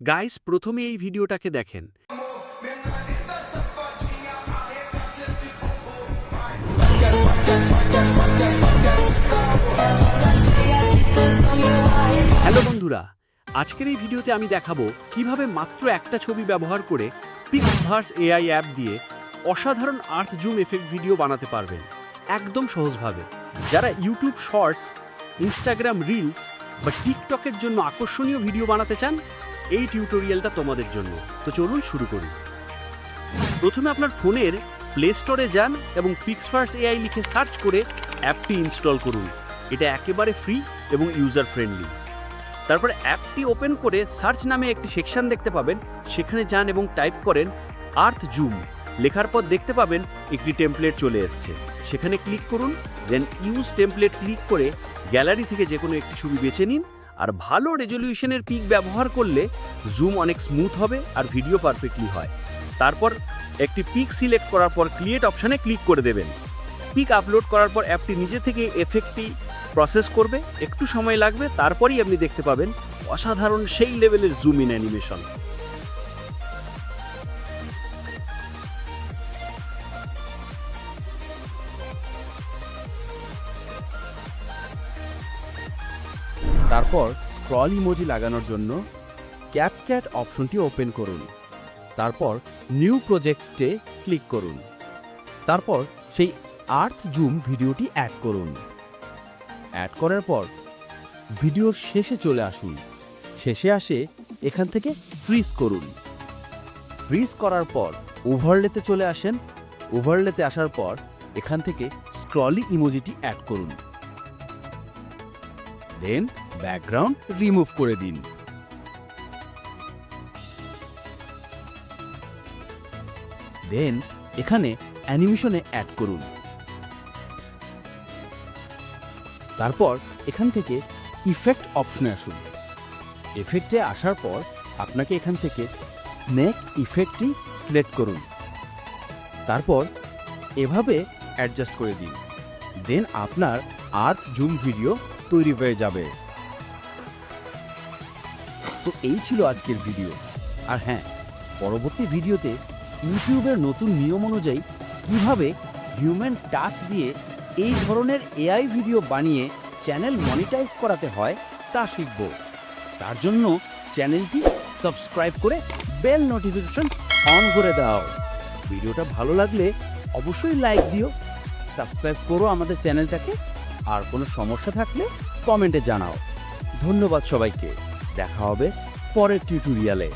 Guys, প্রথমে এই ভিডিওটাকে দেখেন। হ্যালো বন্ধুরা, আজকের এই ভিডিওতে আমি দেখাবো কীভাবে মাত্র একটা ছবি ব্যবহার করে পিক্সভার্স এআই অ্যাপ দিয়ে অসাধারণ আর্থ জুম এফেক্ট ভিডিও বানাতে পারবেন, একদম সহজভাবে। যারা ইউটিউব শর্টস ইনস্টাগ্রাম রিলস বা টিকটকের জন্য আকর্ষণীয় ভিডিও বানাতে চান এই টিউটোরিয়ালটা তোমাদের জন্য। তো চলুন শুরু করি। প্রথমে আপনার ফোনের প্লে স্টোরে যান এবং পিক্সভার্স এআই লিখে সার্চ করে অ্যাপটি ইনস্টল করুন। এটা একেবারে ফ্রি এবং ইউজার ফ্রেন্ডলি তারপর অ্যাপটি ওপেন করে সার্চ নামে একটি সেকশন দেখতে পাবেন। সেখানে যান এবং টাইপ করেন আর্থ জুম। লেখার পর দেখতে পাবেন একটি টেমপ্লেট চলে এসছে। সেখানে ক্লিক করুন দেন ইউজ টেমপ্লেট ক্লিক করে গ্যালারি থেকে যে কোনো একটি ছবি বেছে নিন। আর ভালো রেজলিউশনের পিক ব্যবহার করলে জুম অনেক স্মুথ হবে আর ভিডিও পারফেক্টলি হয়। তারপর একটি পিক সিলেক্ট করার পর ক্রিয়েট অপশানে ক্লিক করে দেবেন। পিক আপলোড করার পর অ্যাপটি নিজে থেকে এফেক্টটি প্রসেস করবে, একটু সময় লাগবে, তারপরই আপনি দেখতে পাবেন অসাধারণ সেই লেভেলের জুম ইন অ্যানিমেশন তারপর স্ক্রল ইমোজি লাগানোর জন্য ক্যাপক্যাট অপশনটি ওপেন করুন। তারপর নিউ প্রজেক্টে ক্লিক করুন। তারপর সেই আর্থ জুম ভিডিওটি অ্যাড করুন। অ্যাড করার পর ভিডিওর শেষে চলে আসুন। শেষে আসে এখান থেকে ফ্রিজ করুন। ফ্রিজ করার পর ওভারলেতে চলে আসেন। ওভারলেতে আসার পর এখান থেকে স্ক্রলি ইমোজিটি অ্যাড করুন। দেন ব্যাকগ্রাউন্ড রিমুভ করে দিন। দেন এখানে অ্যানিমেশনে অ্যাড করুন। তারপর এখান থেকে ইফেক্ট অপশনে আসুন। এফেক্টে আসার পর আপনাকে এখান থেকে স্নেক ইফেক্টটি সিলেক্ট করুন। তারপর এভাবে অ্যাডজাস্ট করে দিন। দেন আপনার আর্থ জুম ভিডিও তৈরি হয়ে যাবে। তো এই ছিল আজকের ভিডিও। আর হ্যাঁ পরবর্তী ভিডিওতে ইউটিউবের নতুন নিয়ম অনুযায়ী কীভাবে হিউম্যান টাচ দিয়ে এই ধরনের এআই ভিডিও বানিয়ে চ্যানেল মনিটাইজ করাতে হয় তা শিখব। তার জন্য চ্যানেলটি সাবস্ক্রাইব করে বেল নোটিফিকেশন অন করে দাও। ভিডিওটা ভালো লাগলে অবশ্যই লাইক দিও। সাবস্ক্রাইব করো আমাদের চ্যানেলটাকে আর কোনো সমস্যা থাকলে কমেন্টে জানাও। ধন্যবাদ সবাইকে। দেখা হবে পরের টিউটোরিয়ালে